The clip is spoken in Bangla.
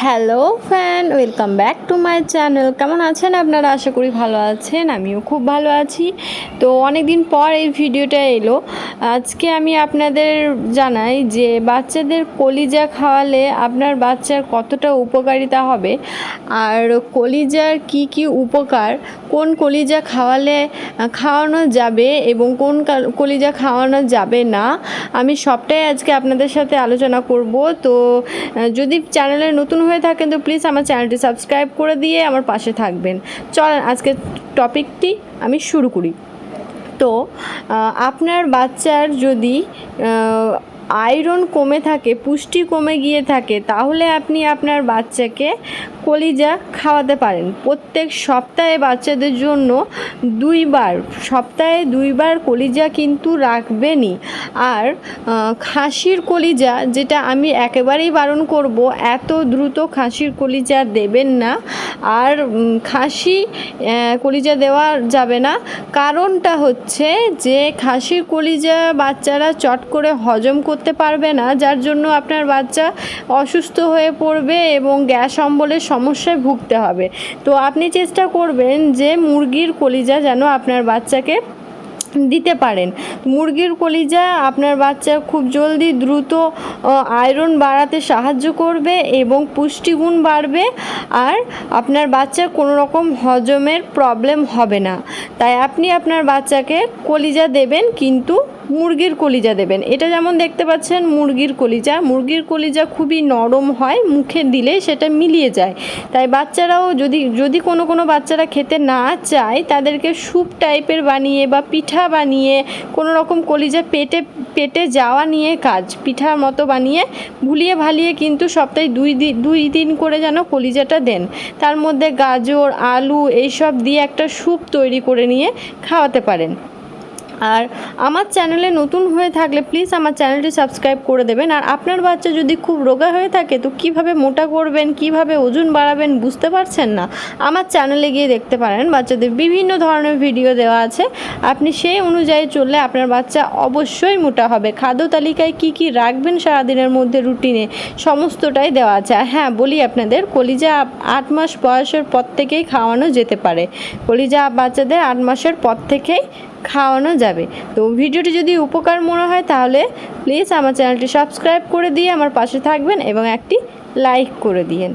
Hello fan welcome back to my channel কেমন আছেন আপনারা? আশা করি ভালো আছেন। আমিও খুব ভালো আছি। তো অনেক দিন পর এই ভিডিওটা এলো। আজকে আমি আপনাদের জানাই যে বাচ্চাদের কলিজা খাওয়ালে আপনার বাচ্চার কতটা উপকারিতা হবে আর কলিজার কি কি উপকার, কোন কলিজা খাওয়ালে, খাওয়ানো যাবে এবং কোন কাল- কলিজা খাওয়ানো যাবে না, আমি সবটাই আজকে আপনাদের সাথে আলোচনা করব। তো, যদি চ্যানেলে নতুন হয়ে থাকেন, তো প্লিজ আমার চ্যানেলটি সাবস্ক্রাইব করে দিয়ে আমার পাশে থাকবেন। চলেন আজকে টপিকটি আমি শুরু করি। তো আপনার বাচ্চার যদি আয়রন কমে থাকে, পুষ্টি কমে গিয়ে থাকে, তাহলে আপনি আপনার বাচ্চাকে কলিজা খাওয়াতে পারেন। প্রত্যেক সপ্তাহে বাচ্চাদের জন্য দুইবার, সপ্তাহে দুইবার কলিজা কিন্তু রাখবেনই। আর খাসির কলিজা যেটা আমি একেবারেই বারণ করব, এত দ্রুত খাসির কলিজা দেবেন না। আর খাসি কলিজা দেওয়া যাবে না। কারণটা হচ্ছে যে, খাসির কলিজা বাচ্চারা চট করে হজম করতে পারবে না, যার জন্য আপনার বাচ্চা অসুস্থ হয়ে পড়বে এবং গ্যাস অম্বলের সমস্যায় ভুগতে হবে। তো আপনি চেষ্টা করবেন যে মুরগির কলিজা যেন আপনার বাচ্চাকে দিতে পারেন। মুরগির কলিজা আপনার বাচ্চা খুব জলদি দ্রুত আয়রন বাড়াতে সাহায্য করবে এবং পুষ্টিগুণ বাড়বে আর আপনার বাচ্চার কোনো রকম হজমের প্রবলেম হবে না। তাই আপনি আপনার বাচ্চাকে কলিজা দেবেন, কিন্তু মুরগির কলিজা দেবেন। এটা যেমন দেখতে পাচ্ছেন, মুরগির কলিজা। মুরগির কলিজা খুবই নরম হয়, মুখে দিলে সেটা মিলিয়ে যায়। তাই বাচ্চারাও যদি যদি কোনো কোনো বাচ্চারা খেতে না চায়, তাদেরকে স্যুপ টাইপের বানিয়ে বা পিঠা বানিয়ে, কোনো রকম কলিজা পেটে পেটে যাওয়া নিয়ে কাজ, পিঠার মতো বানিয়ে, ভুলিয়ে ভালিয়ে কিন্তু সপ্তাহে দুই দিন দুই দিন করে যেন কলিজাটা দেন। তার মধ্যে গাজর, আলু, এইসব দিয়ে একটা স্যুপ তৈরি করে নিয়ে খাওয়াতে পারেন। আর আমার চ্যানেলে নতুন হয়ে থাকলে প্লিজ আমার চ্যানেলটি সাবস্ক্রাইব করে দেবেন। আর আপনার বাচ্চা যদি খুব রোগা হয়ে থাকে, তো কীভাবে মোটা করবেন, কীভাবে ওজন বাড়াবেন বুঝতে পারছেন না? আমার চ্যানেলে গিয়ে দেখতে পারেন। বাচ্চাদের বিভিন্ন ধরনের ভিডিও দেওয়া আছে। আপনি সেই অনুযায়ী চললে আপনার বাচ্চা অবশ্যই মোটা হবে। খাদ্য তালিকায় কি কি রাখবেন সারাদিনের মধ্যে রুটিনে সমস্তটাই দেওয়া আছে। হ্যাঁ বলি আপনাদের, কলিজা আট মাস বয়সের পর থেকেই খাওয়ানো যেতে পারে। কলিজা বাচ্চাদের আট মাসের পর থেকেই খাওয়ানো যাবে। তো ভিডিওটি যদি উপকার মনে হয় তাহলে প্লিজ আমার চ্যানেলটি সাবস্ক্রাইব করে দিয়ে আমার পাশে থাকবেন এবং একটি লাইক করে দিয়েন।